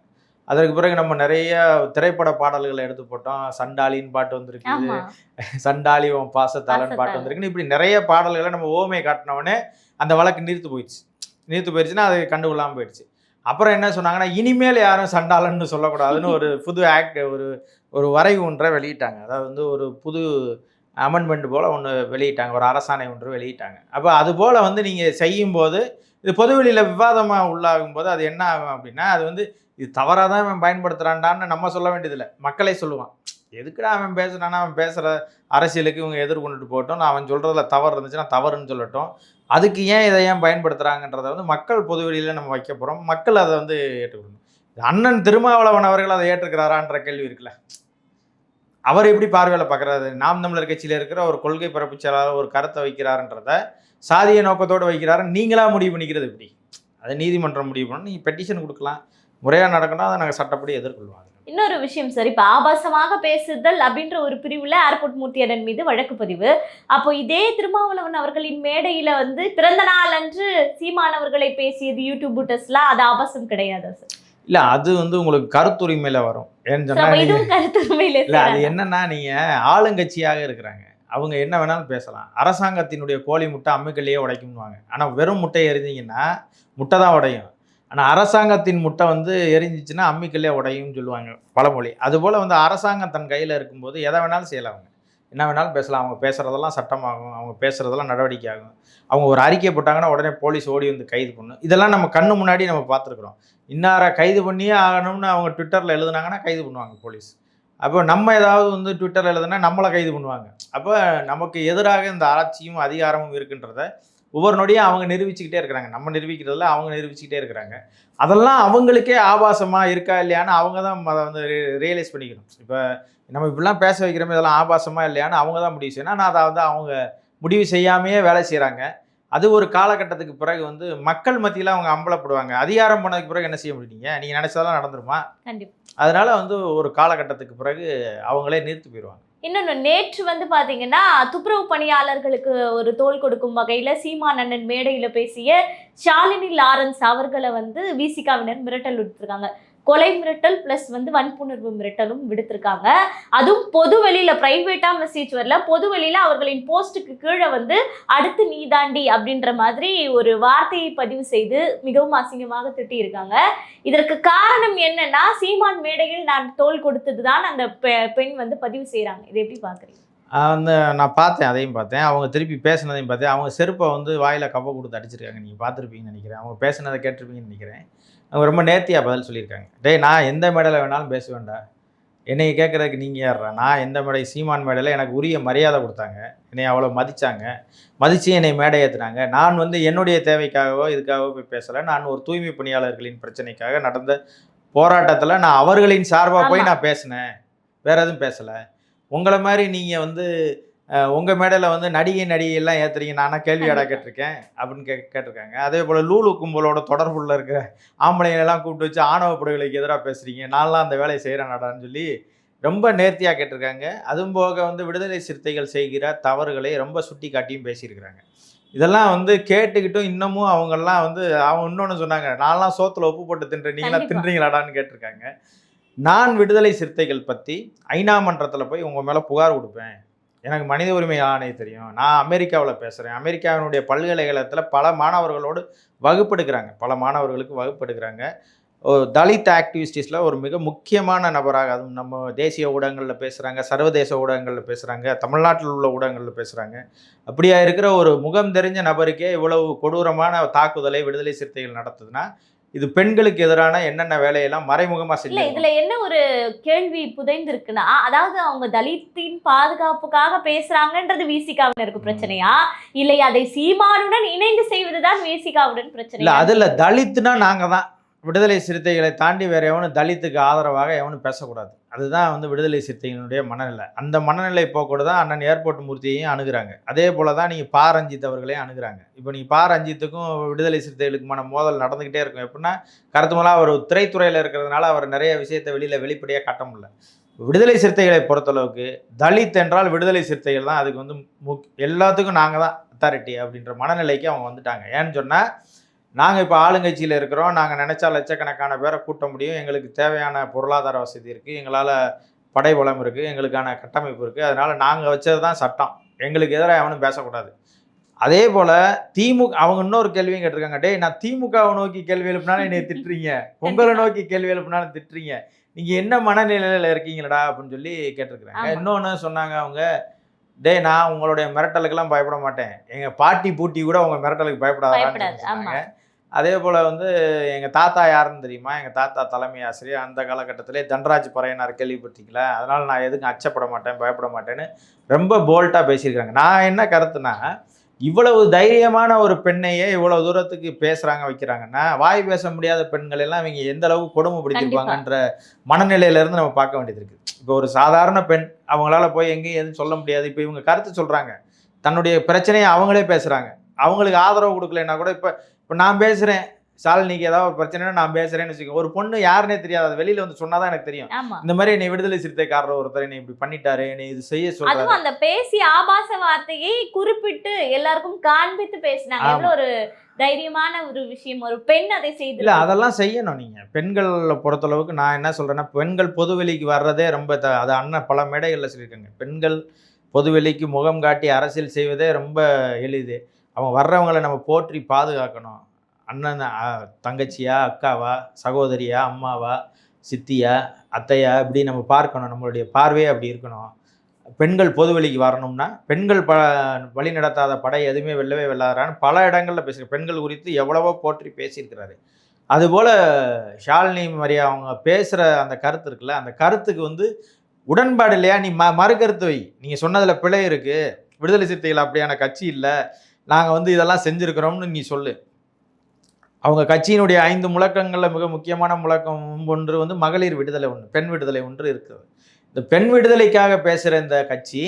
அதற்கு பிறகு நம்ம நிறைய திரைப்பட பாடல்களை எடுத்து போட்டோம். சண்டாலின்னு பாட்டு வந்திருக்கு ஆமா. சண்டாளி உன் பாசத்தாளன் பாட்டு. வந்திருக்குன்னு. இப்படி நிறைய பாடல்களை நம்ம ஓமையை காட்டினவொடனே அந்த வழக்கு நீர்த்து போயிடுச்சு. நீர்த்து போயிடுச்சுன்னா அது கண்டுகொள்ளாமல் போயிடுச்சு. அப்புறம் என்ன சொன்னாங்கன்னா இனிமேல் யாரும் சண்டாளன்னு சொல்லக்கூடாதுன்னு ஒரு புது ஆக்ட் ஒரு ஒரு வரைவு ஒன்றை வெளியிட்டாங்க. அதாவது வந்து ஒரு புது அமெண்ட்மெண்ட் போல் ஒன்று வெளியிட்டாங்க. ஒரு அரசாணை ஒன்று வெளியிட்டாங்க. அப்போ அது போல் வந்து நீங்கள் செய்யும்போது இது பொதுவெளியில் விவாதமாக உள்ளாகும் போது அது என்ன ஆகும் அப்படின்னா அது வந்து இது தவறாக தான் அவன் பயன்படுத்துகிறான்டான்னு நம்ம சொல்ல வேண்டியதில்லை. மக்களே சொல்லுவான். எதுக்குடா அவன் பேசுகிறானா அவன் பேசுகிற அரசியலுக்கு இவங்க எதிர்கொண்டுட்டு போட்டோம் நான் அவன் சொல்கிறதுல தவறு இருந்துச்சுன்னா தவறுன்னு சொல்லட்டும். அதுக்கு ஏன் இதை ஏன் பயன்படுத்துகிறாங்கன்றதை வந்து மக்கள் பொதுவெளியில் நம்ம வைக்க போகிறோம் மக்கள் அதை வந்து ஏற்றுக்கணும் அண்ணன் திருமாவளவன் அவர்கள் அதை ஏற்றுக்கிறாரான்ற கேள்வி இருக்குல்ல. அவர் எப்படி பார்வையில் பார்க்குறாரு? நாம் தமிழர் கட்சியில் இருக்கிற ஒரு கொள்கை பரப்பு செயலாளர் ஒரு கருத்தை வைக்கிறாருன்றத சாதிய நோக்கத்தோடு வைக்கிறாரு. நீங்களாக முடிவு பண்ணிக்கிறது எப்படி? அதை நீதிமன்றம் முடிவு பண்ணணும். நீங்கள் பெட்டிஷன் கொடுக்கலாம். முறையாக நடக்கணும். அதை நாங்கள் சட்டப்படி எதிர்கொள்வாங்க இன்னொரு விஷயம் சார். இப்போ ஆபாசமாக பேசுதல் அப்படின்ற ஒரு பிரிவில் ஏர்போர்ட் மூர்த்தியரன் மீது வழக்கு பதிவு. அப்போ இதே திருமாவளவன் அவர்களின் மேடையில் வந்து பிறந்த நாள் அன்று சீமானவர்களை பேசியது யூடியூபர்ஸ்லாம் அது ஆபாசம் கிடையாதா சார்? இல்லை அது வந்து உங்களுக்கு கருத்துரிமையில் வரும். ஏன்னு சொன்னால் இல்லை அது? என்னன்னா நீங்கள் ஆளுங்கட்சியாக இருக்கிறாங்க. அவங்க என்ன வேணாலும் பேசலாம். அரசாங்கத்தினுடைய கோழி முட்டை அம்மிக்கல்லையே உடைக்கும்னுவாங்க. ஆனால் வெறும் முட்டை எரிஞ்சிங்கன்னா முட்டை தான் உடையும். ஆனால் அரசாங்கத்தின் முட்டை வந்து எரிஞ்சிச்சுன்னா அம்மிக்கல்லே உடையும்னு சொல்லுவாங்க பழமொழி. அதுபோல் வந்து அரசாங்கம் தன் கையில் இருக்கும்போது எதை வேணாலும் செய்யலாம் அவங்க. என்ன வேணாலும் பேசலாம். அவங்க பேசுகிறதெல்லாம் சட்டமாகும். அவங்க பேசுகிறதெல்லாம் நடவடிக்கை ஆகும் அவங்க ஒரு அறிக்கை போட்டாங்கன்னா உடனே போலீஸ் ஓடி வந்து கைது பண்ணும். இதெல்லாம் நம்ம கண்ணு முன்னாடி நம்ம பார்த்துருக்குறோம். இன்னார கைது பண்ணியே ஆகணும்னு அவங்க ட்விட்டரில் எழுதுனாங்கன்னா கைது பண்ணுவாங்க போலீஸ். அப்போ நம்ம ஏதாவது வந்து ட்விட்டரில் எழுதுனா நம்மளை கைது பண்ணுவாங்க. அப்போ நமக்கு எதிராக இந்த ஆட்சியும் அதிகாரமும் இருக்குன்றத ஒவ்வொரு நொடியும் அவங்க நிரூபிச்சுக்கிட்டே இருக்கிறாங்க. நம்ம நிரூபிக்கிறதுல அவங்க நிரூபிச்சுக்கிட்டே இருக்கிறாங்க. அதெல்லாம் அவங்களுக்கே ஆபாசமாக இருக்கா இல்லையான்னு அவங்க தான் அதை வந்து ரியலைஸ் பண்ணிக்கணும். இப்போ நம்ம இப்படிலாம் பேச வைக்கிறோமே இதெல்லாம் ஆபாசமாக இல்லையான்னு அவங்க தான் முடிவு செய்யணும். ஆனால் அதை வந்து அவங்க முடிவு செய்யாமையே வேலை செய்கிறாங்க அது ஒரு காலகட்டத்துக்கு பிறகு வந்து மக்கள் மத்தியில் அவங்க அம்பலப்படுவாங்க. அதிகாரம் பண்ணதுக்கு பிறகு என்ன செய்ய முடியுங்க நீங்கள் நினச்சதெல்லாம் நடந்துருமா? கண்டிப்பா. அதனால வந்து ஒரு காலகட்டத்துக்கு பிறகு அவங்களே நிறுத்தி போயிடுவாங்க. இன்னொன்று நேற்று வந்து பாத்தீங்கன்னா துப்புரவு பணியாளர்களுக்கு ஒரு தோள் கொடுக்கும் வகையில சீமான் அண்ணன் மேடையில பேசிய ஷாலினி லாரன்ஸ் அவர்களை வந்து விசிகாவினர் மிரட்டல் விடுத்திருக்காங்க. கொலை மிரட்டல் ப்ளஸ் வந்து வன்புணர்வு மிரட்டலும் விடுத்திருக்காங்க. அதுவும் பொது வெளியில பிரைவேட்டா மெசேஜ் வரல. பொது வெளியில அவர்களின் போஸ்ட்டுக்கு கீழே வந்து அடுத்து நீ தாண்டி அப்படின்ற மாதிரி ஒரு வார்த்தையை பதிவு செய்து மிகவும் அசிங்கமாக திட்டியிருக்காங்க. இதற்கு காரணம் என்னன்னா சீமான் மேடையில் நான் தோள் கொடுத்ததுதான் அந்த பெ- பெண் வந்து பதிவு செய்கிறாங்க இதை எப்படி பார்க்குறீங்க? அந்த நான் பார்த்தேன் அதையும் பார்த்தேன். அவங்க திருப்பி பேசுனதையும் பார்த்தேன். அவங்க செருப்பை வந்து வாயில் கப்பை கொடுத்து அடிச்சிருக்காங்க. நீங்கள் பார்த்துருப்பீங்கன்னு நினைக்கிறேன். அவங்க பேசுனதை கேட்டிருப்பீங்கன்னு நினைக்கிறேன். அவங்க ரொம்ப நேர்த்தியாக பதில் சொல்லியிருக்காங்க. டேய் நான் எந்த மேடையில் வேணாலும் பேசுவேன்டா என்னை கேட்குறதுக்கு நீங்கள் யார்றா? நான் எந்த மேடை சீமான் மேடையில் எனக்கு உரிய மரியாதை கொடுத்தாங்க. என்னை அவ்வளோ மதித்தாங்க மதித்து என்னை மேடை ஏற்றுனாங்க நான் வந்து என்னுடைய தேவைக்காகவோ இதுக்காகவோ போய் பேசலை. நான் ஒரு தூய்மை பணியாளர்களின் பிரச்சனைக்காக நடந்த போராட்டத்தில் நான் அவர்களின் சார்பாக போய். நான் பேசினேன். வேற எதுவும் பேசலை. உங்களை மாதிரி நீங்கள் வந்து உங்கள் மேடையில் வந்து நடிகை நடிகை எல்லாம் ஏற்றுறீங்க நானா கேள்வியாடா கேட்டிருக்கேன்? அப்படின்னு கே கேட்டிருக்காங்க. அதே போல் லூலு கும்பலோட தொடர்புள்ள இருக்கிற ஆம்பளைங்க எல்லாம் கூப்பிட்டு வச்சு ஆணவ படுகொலைக்கு எதிராக பேசுகிறீங்க நான்லாம் அந்த வேலையை செய்கிறேனாடான்னு சொல்லி ரொம்ப நேர்த்தியாக கேட்டிருக்காங்க. அதுவும் போக வந்து விடுதலை சிறுத்தைகள் செய்கிற தவறுகளை ரொம்ப சுட்டி காட்டியும் பேசியிருக்கிறாங்க. இதெல்லாம் வந்து கேட்டுக்கிட்டும் இன்னமும் அவங்கெல்லாம் வந்து அவங்க இன்னொன்று சொன்னாங்க. நான்லாம் சோத்துல உப்பு போட்டு தின்றேன் நீங்களாம். தின்றீங்களாடான்னு கேட்டிருக்காங்க. நான் விடுதலை சிறுத்தைகள் பற்றி ஐநா மன்றத்தில் போய் உங்கள் மேலே புகார் கொடுப்பேன். எனக்கு மனித உரிமை ஆணையம் தெரியும். நான் அமெரிக்காவில் பேசுகிறேன் அமெரிக்காவினுடைய பல்கலைக்கழகத்தில் பல மாணவர்களோடு வகுப்பெடுக்கிறாங்க. பல மாணவர்களுக்கு வகுப்பெடுக்கிறாங்க. தலித் ஆக்டிவிஸ்டிஸில் ஒரு மிக முக்கியமான நபராக அதுவும் நம்ம தேசிய ஊடகங்களில் பேசுகிறாங்க சர்வதேச ஊடகங்களில் பேசுகிறாங்க தமிழ்நாட்டில் உள்ள ஊடகங்களில் பேசுகிறாங்க அப்படியா இருக்கிற ஒரு முகம் தெரிஞ்ச நபருக்கே இவ்வளவு கொடூரமான தாக்குதலை விடுதலை சிறுத்தைகள் நடத்துதுன்னா இது பெண்களுக்கு எதிரான என்னென்ன வேலையெல்லாம் மறைமுகமாக இல்ல செஞ்சு இதுல என்ன ஒரு கேள்வி புதைந்திருக்குன்னா அதாவது அவங்க தலித்தின் பாதுகாப்புக்காக பேசுறாங்கன்றது விசிகாவினருக்கு பிரச்சனையா? இல்லை அதை சீமானுடன் இணைந்து செய்வதுதான் விசிகாவுடன் இல்லை பிரச்சனையா? அதில் தலித்துனா நாங்கள் தான் விடுதலை சிறுத்தைகளை தாண்டி வேறு எவனும் தலித்துக்கு ஆதரவாக எவனும் பேசக்கூடாது. அதுதான் வந்து விடுதலை சிறுத்தைகளுடைய மனநிலை. அந்த மனநிலை போக்கூட தான் அண்ணன் ஏர்போர்ட் மூர்த்தியையும் அணுகுறாங்க. அதே போல தான் நீங்கள் பா ரஞ்சித் அவர்களையும் அணுகிறாங்க. இப்போ நீங்கள் பா ரஞ்சித்துக்கும் விடுதலை சிறுத்தைகளுக்குமான மோதல் நடந்துக்கிட்டே இருக்கும். எப்படின்னா கருத்துமலா அவர் திரைத்துறையில் இருக்கிறதுனால அவர் நிறைய விஷயத்தை வெளியில் வெளிப்படையாக காட்ட முடியல. விடுதலை சிறுத்தைகளை பொறுத்தளவுக்கு தலித் என்றால் விடுதலை சிறுத்தைகள் தான். அதுக்கு வந்து முக் எல்லாத்துக்கும் நாங்கள் தான் அத்தாரிட்டி அப்படின்ற மனநிலைக்கு அவங்க வந்துட்டாங்க. ஏன்னு சொன்னால் நாங்கள் இப்போ ஆளுங்கட்சியில் இருக்கிறோம். நாங்கள் நினச்சா லட்சக்கணக்கான பேரை கூட்ட முடியும். எங்களுக்கு தேவையான பொருளாதார வசதி இருக்குது எங்களால் படை பலம் இருக்குது எங்களுக்கான கட்டமைப்பு இருக்குது அதனால் நாங்கள் வச்சது தான் சட்டம். எங்களுக்கு எதிராக எவனும் பேசக்கூடாது. அதே போல் திமுக அவங்க இன்னொரு கேள்வியும் கேட்டிருக்காங்க. டேய் நான் திமுகவை நோக்கி கேள்வி எழுப்பினாலும் என்னை திட்டுறீங்க. உங்களை நோக்கி கேள்வி எழுப்பினாலும் திட்டுறீங்க. நீங்கள் என்ன மனநிலையில் இருக்கீங்களடா? அப்படின்னு சொல்லி கேட்டிருக்கிறாங்க. இன்னொன்று சொன்னாங்க அவங்க. டேய் நான் உங்களுடைய மிரட்டலுக்கெல்லாம் பயப்பட மாட்டேன். எங்கள் பாட்டி பூட்டி கூட உங்கள் மிரட்டலுக்கு பயப்படாது, பயப்படாதான்னு. சொன்னாங்க. அதே போல் வந்து எங்கள் தாத்தா யாருன்னு தெரியுமா? எங்கள் தாத்தா தலைமை ஆசிரியர் அந்த காலகட்டத்திலே தன்ராஜ் பறையனார் கேள்விப்பட்டீங்களா அதனால் நான் எதுக்கும் அச்சப்பட மாட்டேன் பயப்பட மாட்டேன்னு ரொம்ப போல்ட்டாக பேசியிருக்காங்க. நான் என்ன கருத்துனா இவ்வளவு தைரியமான ஒரு பெண்ணையே இவ்வளவு தூரத்துக்கு பேசுறாங்க வைக்கிறாங்கன்னா வாய் பேச முடியாத பெண்கள் எல்லாம் இவங்க எந்த அளவுக்கு கொடுமைப்படுத்திருப்பாங்கன்ற மனநிலையில இருந்து நம்ம பார்க்க வேண்டியது இருக்கு. இப்போ ஒரு சாதாரண பெண் அவங்களால போய் எங்கேயும் எதுவும் சொல்ல முடியாது. இப்போ இவங்க கருத்து சொல்றாங்க. தன்னுடைய பிரச்சனையை அவங்களே பேசுறாங்க. அவங்களுக்கு ஆதரவு கொடுக்கலைன்னா கூட இப்போ இப்போ நான் பேசுறேன். சாலினிக்கு ஏதாவது ஒரு பிரச்சனைனா நான் பேசுறேன்னு வச்சுக்கோங்க ஒரு பொண்ணு யாருன்னே தெரியாது. அது வெளியில வந்து சொன்னாதான் எனக்கு தெரியும். இந்த மாதிரி என்னை விடுதலை சிறுத்தைக்காரர் ஒருத்தர் என்னை இப்படி பண்ணிட்டாரு. என்னை இது செய்ய சொல்றாரு. அந்த பேசிய ஆபாச வார்த்தையை குறிப்பிட்டு எல்லாருக்கும் காண்பித்து பேசினாங்க. எவ்வளவு ஒரு தைரியமான ஒரு விஷயம். ஒரு பெண் அதை செய்து இல்ல அதெல்லாம் செய்யணும் நீங்க. பெண்களை பொறுத்தளவுக்கு நான் என்ன சொல்றேன்னா பெண்கள் பொதுவெளிக்கு வர்றதே ரொம்ப த அது அண்ணன் பல மேடைகளில் சொல்லியிருக்காங்க. பெண்கள் பொதுவெளிக்கு முகம் காட்டி அரசியல் செய்வதே ரொம்ப எளிது. அவங்க வர்றவங்களை நம்ம போற்றி பாதுகாக்கணும். அண்ணன் தங்கச்சியா அக்காவா சகோதரியா அம்மாவா சித்தியா அத்தையா இப்படி நம்ம பார்க்கணும். நம்மளுடைய பார்வையே அப்படி இருக்கணும். பெண்கள் பொது வழிக்கு வரணும்னா பெண்கள் ப வழி நடத்தாத படை எதுவுமே வெல்லவே வெல்லாதான்னு பல இடங்களில் பேசுகிற பெண்கள் குறித்து எவ்வளவோ போற்றி பேசியிருக்கிறாரு. அதுபோல் ஷாலினி மரியா அவங்க பேசுகிற அந்த கருத்து இருக்குல்ல அந்த கருத்துக்கு வந்து உடன்பாடு இல்லையா? நீ ம மறுக்கருத்து வை. நீங்கள் சொன்னதில் பிழை இருக்குது விடுதலை சிறுத்தைகள் அப்படியான கட்சி இல்லை. நாங்கள் வந்து இதெல்லாம் செஞ்சுருக்கிறோம்னு நீ சொல்லு. அவங்க கட்சியினுடைய ஐந்து முழக்கங்களில் மிக முக்கியமான முழக்கம் ஒன்று வந்து மகளிர் விடுதலை ஒன்று பெண் விடுதலை ஒன்று இருக்குது. இந்த பெண் விடுதலைக்காக பேசுகிற இந்த கட்சி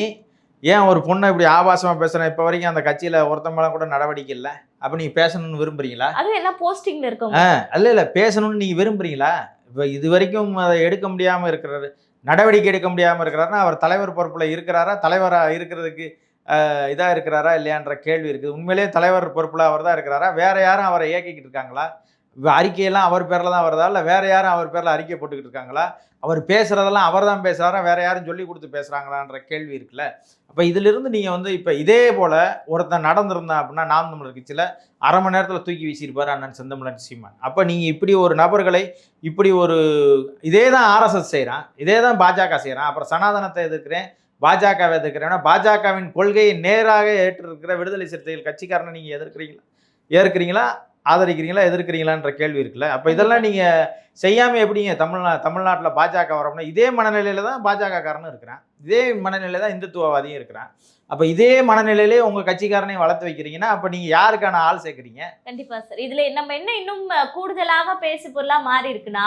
ஏன் ஒரு பொண்ணை இப்படி ஆபாசமாக பேசுகிறேன் இப்போ வரைக்கும் அந்த கட்சியில் ஒருத்தன் மேலே கூட நடவடிக்கை இல்லை. அப்போ நீங்கள் பேசணும்னு விரும்புறீங்களா? அதுவும் எல்லாம் போஸ்டிங்ல ஆ இருக்கவங்க. அல்ல இல்லை பேசணும்னு நீங்கள் விரும்புறீங்களா? இப்போ இது வரைக்கும் அதை எடுக்க முடியாமல் இருக்கிறாரு நடவடிக்கை எடுக்க முடியாமல் இருக்கிறாருன்னா அவர் தலைவர் பொறுப்பில் இருக்கிறாரா? தலைவராக இருக்கிறதுக்கு இதாக இருக்கிறாரா இல்லையான்ற கேள்வி இருக்குது. உண்மையிலேயே தலைவர் பொறுப்பில் அவர் தான் இருக்கிறாரா? வேறு யாரும் அவரை இயக்கிக்கிட்டு இருக்காங்களா? அறிக்கையெல்லாம் அவர் பேரில் தான் வருதா? இல்லை வேறு யாரும் அவர் பேரில் அறிக்கை போட்டுக்கிட்டு இருக்காங்களா? அவர் பேசுகிறதெல்லாம் அவர் தான் பேசுகிறாரா வேறு யாரும் சொல்லி கொடுத்து பேசுகிறாங்களான்ற கேள்வி இருக்குல்ல. அப்போ இதிலிருந்து நீங்கள் வந்து இப்போ இதே போல் ஒருத்தன் நடந்திருந்தான் அப்படின்னா நாம் தமிழர் கட்சியில் அரை மணி நேரத்தில் தூக்கி வீசியிருப்பார் அண்ணன் செந்தமிழன் சீமான். அப்போ நீங்கள் இப்படி ஒரு நபர்களை இப்படி ஒரு இதே தான் ஆர்எஸ்எஸ் செய்கிறான் இதே தான் பாஜக செய்கிறான் அப்புறம் சனாதனத்தை எதிர்க்கிறேன் பாஜகவை எதிர்க்கிறேன்னா பாஜகவின் கொள்கையை நேராக ஏற்றிருக்கிற விடுதலை சிறுத்தைகள் கட்சிக்காரனை நீங்கள் எதிர்க்கிறீங்களா? ஏற்கிறீங்களா? ஆதரிக்கிறீங்களா? எதிர்க்கிறீங்களான்ற கேள்வி இருக்குல்ல. அப்போ இதெல்லாம் நீங்கள் செய்யாமல் எப்படிங்க தமிழ்நா தமிழ்நாட்டில் பாஜக வரோம்னா இதே மனநிலையில் தான் பாஜக காரனும் இருக்கிறான். இதே மனநிலையில் தான் இந்துத்துவவாதியும் இருக்கிறான். அப்போ இதே மனநிலையிலே உங்கள் கட்சிக்காரனையும் வளர்த்து வைக்கிறீங்கன்னா அப்போ நீங்கள் யாருக்கான ஆள் சேர்க்குறீங்க? கண்டிப்பா சார் இதுல நம்ம என்ன இன்னும் கூடுதலாக பேசு பொருளா மாறி இருக்குன்னா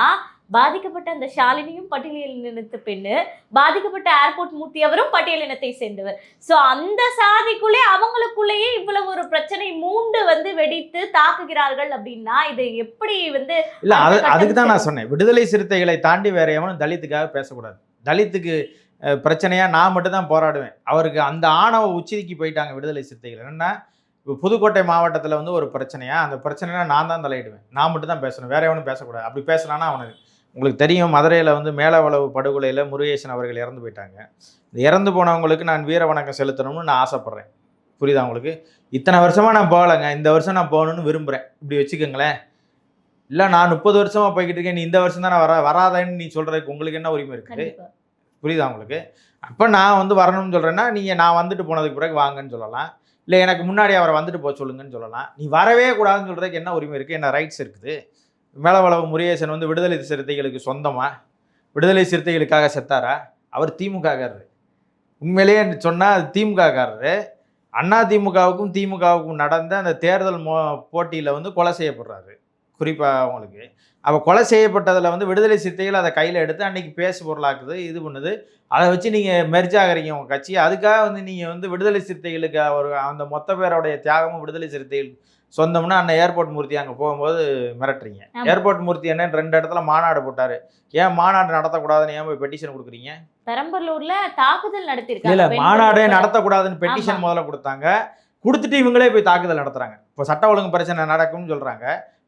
பாதிக்கப்பட்ட அந்த ஷாலினியும் பட்டியல் இனத்து பெண்ணு பாதிக்கப்பட்ட ஏர்போர்ட் மூர்த்தி அவரும் பட்டியல் இனத்தை சேர்ந்தவர். சோ அந்த சாதிக்குள்ளே அவங்களுக்குள்ளேயே இவ்வளவு ஒரு பிரச்சனை மூண்டு வந்து வெடித்து தாக்குகிறார்கள் அப்படின்னா இது எப்படி வந்து இல்லை அது அதுக்கு தான் நான். சொன்னேன். விடுதலை சிறுத்தைகளை தாண்டி வேற எவனும் தலித்துக்காக பேசக்கூடாது. தலித்துக்கு அஹ், பிரச்சனையா நான் மட்டும் தான் போராடுவேன். அவருக்கு அந்த ஆணவ உச்சிக்கு போயிட்டாங்க விடுதலை சிறுத்தைகள். என்னன்னா இப்போ புதுக்கோட்டை மாவட்டத்தில் வந்து ஒரு பிரச்சனையா அந்த பிரச்சனைனா நான் தான் தலையிடுவேன். நான் மட்டும் தான் பேசணும். வேற எவனும் பேசக்கூடாது. அப்படி பேசினானா அவனுக்கு உங்களுக்கு தெரியும் மதுரையில் வந்து மேலவளவு படுகொலையில் முருகேசன் அவர்கள் இறந்து போயிட்டாங்க. இறந்து போனவங்களுக்கு நான் வீர வணக்கம் செலுத்தணும்னு நான் ஆசைப்பட்றேன். புரியுதா உங்களுக்கு? இத்தனை வருஷமாக நான் போகலைங்க. இந்த வருஷம் நான் போகணும்னு விரும்புகிறேன் இப்படி வச்சுக்கோங்களேன். இல்லை நான் முப்பது வருஷமா போய்கிட்டு இருக்கேன். நீ இந்த வருஷம் தானே வர வராதேன்னு நீ சொல்றதுக்கு உங்களுக்கு என்ன உரிமை இருக்குது புரியுதா உங்களுக்கு? அப்போ நான் வந்து வரணும்னு சொல்கிறேன்னா நீங்கள் நான் வந்துட்டு போனதுக்கு பிறகு வாங்கன்னு சொல்லலாம். இல்லை எனக்கு முன்னாடி அவரை வந்துட்டு போக சொல்லுங்கன்னு சொல்லலாம். நீ வரவே கூடாதுன்னு சொல்கிறதுக்கு என்ன உரிமை இருக்குது என்ன ரைட்ஸ் இருக்குது? மேலவளவு முருகேசன் வந்து விடுதலை சிறுத்தைகளுக்கு சொந்தமா? விடுதலை சிறுத்தைகளுக்காக செத்தாரா? அவர் திமுககாரரு. உண்மையிலேயே சொன்னால் அது திமுககாரரு. அண்ணா திமுகவுக்கும் திமுகவுக்கும் நடந்த அந்த தேர்தல் மோ போட்டியில் வந்து கொலை செய்யப்படுறாரு. குறிப்பாக அவங்களுக்கு. அப்போ கொலை செய்யப்பட்டதில் வந்து விடுதலை சிறுத்தைகள் அதை கையில் எடுத்து அன்றைக்கி பேசு பொருளாக்குது இது பண்ணுது. அதை வச்சு நீங்கள் மெர்ஜ் ஆகிறீங்க உங்கள் கட்சி அதுக்காக வந்து நீங்கள் வந்து விடுதலை சிறுத்தைகளுக்கு அவர் அந்த மொத்த பேரோடைய தியாகமும் விடுதலை சிறுத்தைகள் சொந்தம்னா அண்ணன் ஏர்போர்ட் மூர்த்தி அங்கே போகும்போது மிரட்டுறீங்க. ஏர்போர்ட் மூர்த்தி என்ன ரெண்டு இடத்துல மாநாடு போட்டார். ஏன் மாநாடு நடத்தக்கூடாதுன்னு ஏன் போய் பெட்டிஷன் கொடுக்குறீங்க? பெரம்பலூர்ல தாக்குதல் நடத்திருக்காங்க இல்ல மாநாடே. நடத்தக்கூடாதுன்னு பெட்டிஷன். முதல்ல கொடுத்தாங்க. கொடுத்துட்டு இவங்களே போய் தாக்குதல் நடத்துறாங்க. இப்போ சட்ட ஒழுங்கு பிரச்சனை நடக்கும்னு சொல்றாங்க.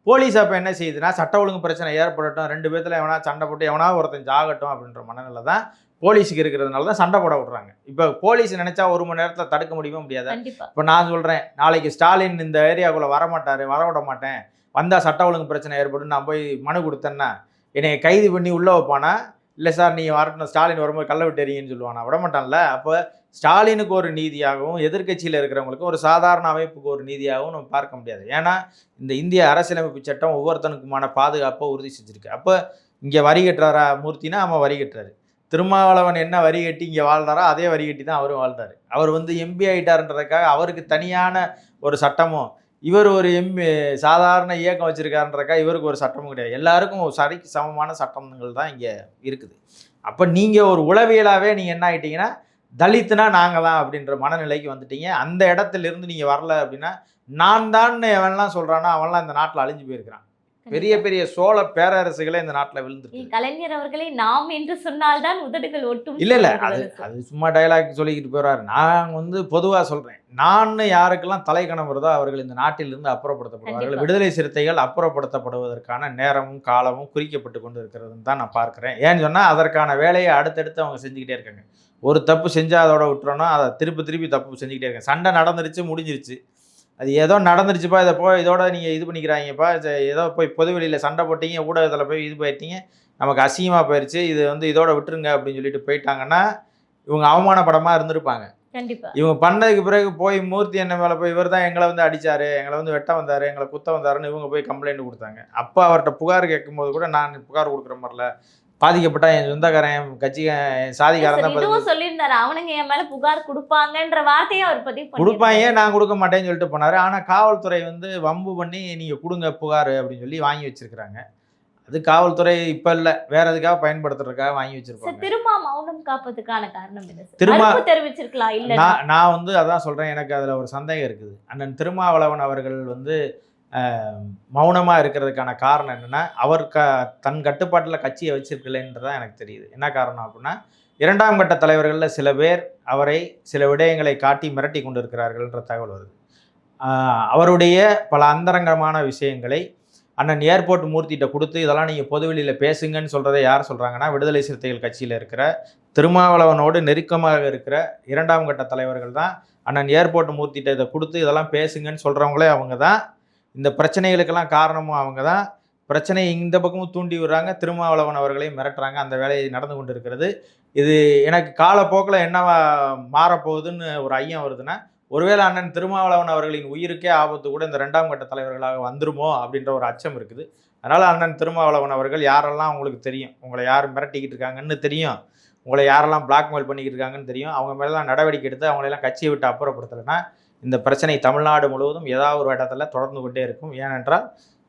போலீஸ் அப்போ என்ன செய்யுதுன்னா சட்ட ஒழுங்கு பிரச்சனை ஏற்படட்டும். ரெண்டு பேத்துல எவனா சண்டை போட்டு எவனா ஒருத்தன் ஜாகட்டும் அப்படின்ற மனநிலை தான் போலீஸுக்கு இருக்கிறதுனால தான் சண்டை போட விடுறாங்க. இப்போ போலீஸ் நினைச்சா ஒரு மணி நேரத்தில் தடுக்க முடியுமா முடியாதா? இப்போ நான் சொல்கிறேன் நாளைக்கு ஸ்டாலின் இந்த ஏரியாக்குள்ளே வரமாட்டார் வர விட மாட்டேன். வந்தால் சட்ட ஒழுங்கு பிரச்சனை ஏற்படும் நான் போய் மனு கொடுத்தேன்னா என்னை கைது பண்ணி உள்ளே வைப்பானா? இல்லை சார் நீங்கள் வரட்டும் ஸ்டாலின் வரும்போது கள்ள விட்டறீங்கன்னு சொல்லுவானா? விட மாட்டான்ல. அப்போ ஸ்டாலினுக்கு ஒரு நீதியாகவும் எதிர்க்கட்சியில் இருக்கிறவங்களுக்கு ஒரு சாதாரண அமைப்புக்கு ஒரு நீதியாகவும் நம்ம பார்க்க முடியாது. ஏன்னா இந்த இந்திய அரசியலமைப்பு சட்டம் ஒவ்வொருத்தனுக்குமான பாதுகாப்பை உறுதி செஞ்சிருக்கு. அப்போ இங்கே வரி கட்டுறாரா மூர்த்தினா அவன் வரி கட்டுறாரு. திருமாவளவன் என்ன வரி கட்டி இங்கே வாழ்ந்தாரோ அதே வரி கட்டி தான் அவரும் வாழ்ந்தார். அவர் வந்து எம்பி ஆயிட்டாருன்றதுக்காக அவருக்கு தனியான ஒரு சட்டமும் இவர் ஒரு எம்பி சாதாரண இயக்கம் வச்சுருக்காருன்றதுக்காக இவருக்கு ஒரு சட்டமும் கிடையாது. எல்லாருக்கும் ஒரு சரிக்கு சமமான சட்டங்கள் தான் இங்கே இருக்குது. அப்போ நீங்கள் ஒரு உளவியலாகவே நீங்கள் என்ன ஆகிட்டீங்கன்னா தலித்துனா நாங்கள் தான் அப்படின்ற மனநிலைக்கு வந்துட்டீங்க. அந்த இடத்துல இருந்து நீங்கள் வரல அப்படின்னா நான் தான் எவன்லாம் சொல்கிறானோ அவன்லாம் இந்த நாட்டில் அழிஞ்சு போயிருக்கிறான். பெரிய பெரிய சோழ பேரரசுகளே இந்த நாட்டில் விழுந்துருக்கு கலைஞர் அவர்களை நாம் என்று சொன்னால்தான் உதடுகள் ஒட்டும் இல்ல இல்ல அது. அது சும்மா டயலாக் சொல்லிக்கிட்டு போறாரு. நான் வந்து பொதுவா சொல்றேன். நான் யாருக்கெல்லாம் தலைக்கணம் வருதோ அவர்கள் இந்த நாட்டிலிருந்து அப்புறப்படுத்தப்படுவார்கள். விடுதலை சிறுத்தைகள் அப்புறப்படுத்தப்படுவதற்கான நேரமும் காலமும் குறிக்கப்பட்டு கொண்டு இருக்கிறதுன்னு தான் நான் பார்க்கிறேன். ஏன்னு சொன்னா அதற்கான வேலையை அடுத்தடுத்து அவங்க செஞ்சுக்கிட்டே இருக்காங்க. ஒரு தப்பு செஞ்சா அதோட விட்டுறோன்னா அதை திருப்பி திருப்பி தப்பு செஞ்சுக்கிட்டே இருக்காங்க. சண்டை நடந்துருச்சு முடிஞ்சிருச்சு. அது ஏதோ நடந்துருச்சுப்பா இதை போய் இதோட நீங்கள் இது பண்ணிக்கிறாங்கப்பா ஏதோ போய் பொதுவெளியில் சண்டை போட்டீங்க ஊடகத்தில் போய் இது போயிட்டீங்க நமக்கு அசிங்கமாக போயிடுச்சு இது வந்து இதோட விட்டுருங்க அப்படின்னு சொல்லிட்டு போயிட்டாங்கன்னா இவங்க அவமானப்படமாக இருந்திருப்பாங்க. கண்டிப்பா. இவங்க பண்ணதுக்கு பிறகு போய் மூர்த்தி என்ன மேலே போய் இவர் தான் எங்களை வந்து அடிச்சாரு எங்களை வந்து வெட்ட வந்தாரு எங்களை குத்த வந்தாருன்னு இவங்க போய் கம்ப்ளைண்ட் கொடுத்தாங்க. அப்போ அவர்கிட்ட புகார் கேட்கும்போது கூட நான் புகார் கொடுக்குற மாதிரில பாதிக்கப்பட்டா என் சொந்தக்காரன் என் கட்சி என் சாதிக்காரன் தான் சொல்லியிருந்தாரு. அவனுங்க என் மேல புகார் கொடுப்பாங்கன்ற வார்த்தையை அவர் பதிவு கொடுப்பாங்க. நான் கொடுக்க மாட்டேன்னு சொல்லிட்டு போனாரு. ஆனா காவல்துறை வந்து வம்பு பண்ணி நீங்க கொடுங்க புகார் அப்படின்னு சொல்லி வாங்கி வச்சிருக்கிறாங்க. அது காவல்துறை இப்ப இல்ல. வேற எதுக்காக பயன்படுத்துறதுக்காக வாங்கி சார் வச்சிருப்பாங்க. திருமா மௌனம் காப்பதுக்கான காரணம் என்ன சார்? திருமா- மறுப்பு தெரிவிச்சிருக்கலாம் இல்ல நான் நான் வந்து அதான் சொல்றேன். எனக்கு அதுல ஒரு சந்தேகம் இருக்குது. அண்ணன் திருமாவளவன் அவர்கள் வந்து மௌனமாக இருக்கிறதுக்கான காரணம் என்னென்னா அவர் க தன் கட்டுப்பாட்டில் கட்சியை வச்சிருக்கலைன்றதான் எனக்கு தெரியுது. என்ன காரணம் அப்படின்னா இரண்டாம் கட்ட தலைவர்களில் சில பேர் அவரை சில விடயங்களை காட்டி மிரட்டி கொண்டிருக்கிறார்கள்ன்ற தகவல் வருது. அவருடைய பல அந்தரங்கமான விஷயங்களை அண்ணன் ஏர்போர்ட் மூர்த்திகிட்ட கொடுத்து இதெல்லாம் நீங்கள் பொதுவெளியில் பேசுங்கன்னு சொல்கிறத யார் சொல்கிறாங்கன்னா விடுதலை சிறுத்தைகள் கட்சியில் இருக்கிற திருமாவளவனோடு நெருக்கமாக இருக்கிற இரண்டாம் கட்ட தலைவர்கள் தான் அண்ணன் ஏர்போர்ட் மூர்த்திகிட்ட இதை கொடுத்து இதெல்லாம் பேசுங்கன்னு சொல்கிறவங்களே அவங்க தான் இந்த பிரச்சனைகளுக்கெல்லாம் காரணமும் அவங்க தான் பிரச்சனையை இந்த பக்கமும் தூண்டி விடுறாங்க. திருமாவளவன் அவர்களையும் மிரட்டுறாங்க. அந்த வேலை நடந்து கொண்டு இருக்கிறது இது எனக்கு காலப்போக்கில் என்னவா மாறப்போகுதுன்னு ஒரு ஐயம் வருதுன்னா ஒருவேளை அண்ணன் திருமாவளவன் அவர்களின் உயிருக்கே ஆபத்து கூட இந்த ரெண்டாம் கட்ட தலைவர்களாக வந்துருமோ அப்படின்ற ஒரு அச்சம் இருக்குது. அதனால் அண்ணன் திருமாவளவன் அவர்கள் யாரெல்லாம் உங்களுக்கு தெரியும் உங்களை யார் மிரட்டிக்கிட்டு இருக்காங்கன்னு தெரியும் உங்களை யாரெல்லாம் பிளாக்மெயில் பண்ணிக்கிட்டு இருக்காங்கன்னு தெரியும் அவங்க மேலாம் நடவடிக்கை எடுத்து அவங்களெல்லாம் கட்சியை விட்டு அப்புறப்படுத்தலைன்னா இந்த பிரச்சனை தமிழ்நாடு முழுவதும் ஏதாவது ஒரு இடத்துல தொடர்ந்து கொண்டே இருக்கும். ஏனென்றால்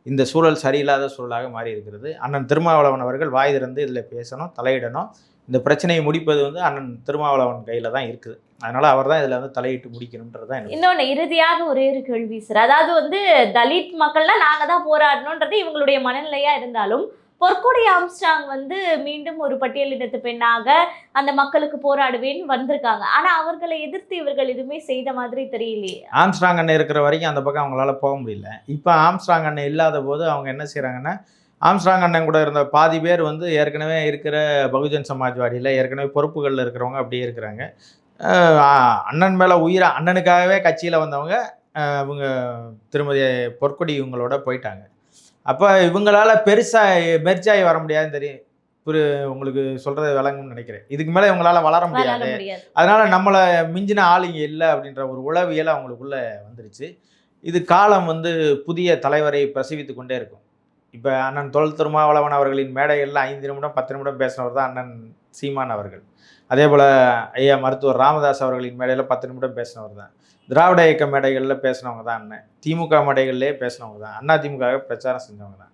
இந்த சூழல் சரியில்லாத சூழலாக மாறி இருக்கிறது அண்ணன் திருமாவளவன் அவர்கள் வாய் திறந்து இதில் பேசணும் தலையிடணும். இந்த பிரச்சனையை முடிப்பது வந்து அண்ணன் திருமாவளவன் கையில் தான் இருக்குது. அதனால் அவர் தான் இதில் வந்து தலையிட்டு முடிக்கணுன்றது தான் இன்னொன்று இறுதியாக ஒரே ஒரு கேள்வி சார் அதாவது வந்து தலித் மக்கள்லாம் நாங்கள் தான் போராடணுன்றது இவங்களுடைய மனநிலையாக இருந்தாலும் பொற்கொடி ஆம்ஸ்டாங் வந்து மீண்டும் ஒரு பட்டியலினத்து பெண்ணாக அந்த மக்களுக்கு போராடுவேன்னு வந்திருக்காங்க. ஆனா அவர்களை எதிர்த்து இவர்கள் எதுவுமே செய்த மாதிரி தெரியலையே. ஆம்ஸ்டாங் அண்ணன் இருக்கிற வரைக்கும் அந்த பக்கம் அவங்களால போக முடியல. இப்போ ஆம்ஸ்டாங் அண்ணன் இல்லாத போது அவங்க என்ன செய்கிறாங்கன்னா ஆம்ஸ்ட்ராங் அண்ணன் கூட இருந்த பாதி பேர் வந்து ஏற்கனவே இருக்கிற பகுஜன் சமாஜ்வாடியில் ஏற்கனவே பொறுப்புகளில் இருக்கிறவங்க அப்படியே இருக்கிறாங்க. அண்ணன் மேலே உயிரை அண்ணனுக்காகவே கட்சியில் வந்தவங்க இவங்க திருமதி பொற்கொடி இவங்களோட போயிட்டாங்க. அப்போ இவங்களால பெருசாக மெர்ஜாகி வர முடியாதுன்னு தெரியும். புரி உங்களுக்கு சொல்கிறது விளங்கும்னு நினைக்கிறேன். இதுக்கு மேலே இவங்களால வளர முடியாது. அதனால நம்மளை மிஞ்சின ஆள் இங்கே இல்லை அப்படின்ற ஒரு உளவியல் அவங்களுக்குள்ள வந்துருச்சு. இது காலம் வந்து புதிய தலைவரை பிரசவித்து கொண்டே இருக்கும். இப்போ அண்ணன் தொல் திருமாவளவன் அவர்களின் மேடைகளில் ஐந்து நிமிடம் பத்து நிமிடம் பேசினவர் தான் அண்ணன் சீமான் அவர்கள். அதே போல் ஐயா மருத்துவர் ராமதாஸ் அவர்களின் மேடையில் பத்து நிமிடம் பேசினவர் தான். திராவிட இயக்க மேடைகளில் பேசினவங்க தான் அண்ணன். திமுக மேடைகள்லேயே பேசினவங்க தான். அண்ணா திமுக பிரச்சாரம் செஞ்சவங்க தான்.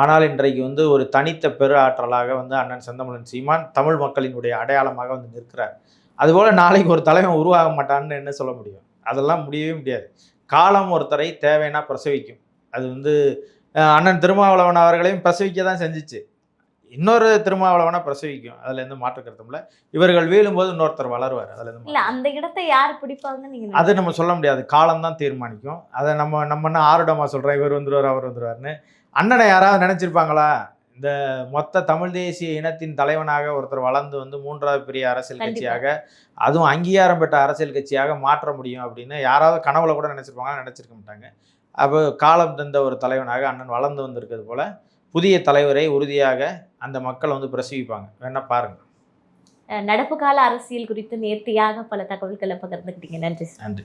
ஆனால் இன்றைக்கு வந்து ஒரு தனித்த பெரு ஆற்றலாக வந்து அண்ணன் செந்தமிழன் சீமான் தமிழ் மக்களினுடைய அடையாளமாக வந்து நிற்கிறார். அதுபோல் நாளைக்கு ஒரு தலைவன் உருவாக மாட்டான்னு என்ன சொல்ல முடியும்? அதெல்லாம் முடியவே முடியாது. காலம் ஒருத்தரை தேவைன்னா பிரசவிக்கும். அது வந்து அண்ணன் திருமாவளவன் அவர்களையும் பிரசவிக்க தான் செஞ்சிச்சு. இன்னொரு திருமாவளவனை பிரசவிக்கும். அதில் எந்த மாற்று கருத்தும் இல்லை. இவர்கள் வீழும்போது இன்னொருத்தர் வளருவார். அதில் எந்த இல்ல அந்த இடத்தை யார் பிடிப்பாங்கன்னு நீங்க அது நம்ம சொல்ல முடியாது. காலம் தான் தீர்மானிக்கும். அதை நம்ம நம்ம என்ன ஆருடமா சொல்கிறோம் இவர் வந்துருவார் அவர் வந்துருவார்னு அண்ணனை யாராவது நினைச்சிருப்பாங்களா? இந்த மொத்த தமிழ் தேசிய இனத்தின் தலைவனாக ஒருத்தர் வளர்ந்து வந்து மூன்றாவது பெரிய அரசியல். கட்சியாக அதுவும் அங்கீகாரம் பெற்ற அரசியல் கட்சியாக மாற்ற முடியும் அப்படின்னு யாராவது கனவுல கூட நினைச்சிருப்பாங்க நினைச்சிருக்க மாட்டாங்க. அப்போ காலம் தந்த ஒரு தலைவனாக அண்ணன் வளர்ந்து வந்திருக்கிறது போல புதிய தலைவரை உறுதியாக அந்த மக்கள் வந்து பிரசவிப்பாங்க. வேணா பாருங்க. அஹ் நடப்பு கால அரசியல் குறித்து நேர்த்தியாக பல தகவல்களை பகிர்ந்துக்கிட்டீங்க நன்றி நன்றி.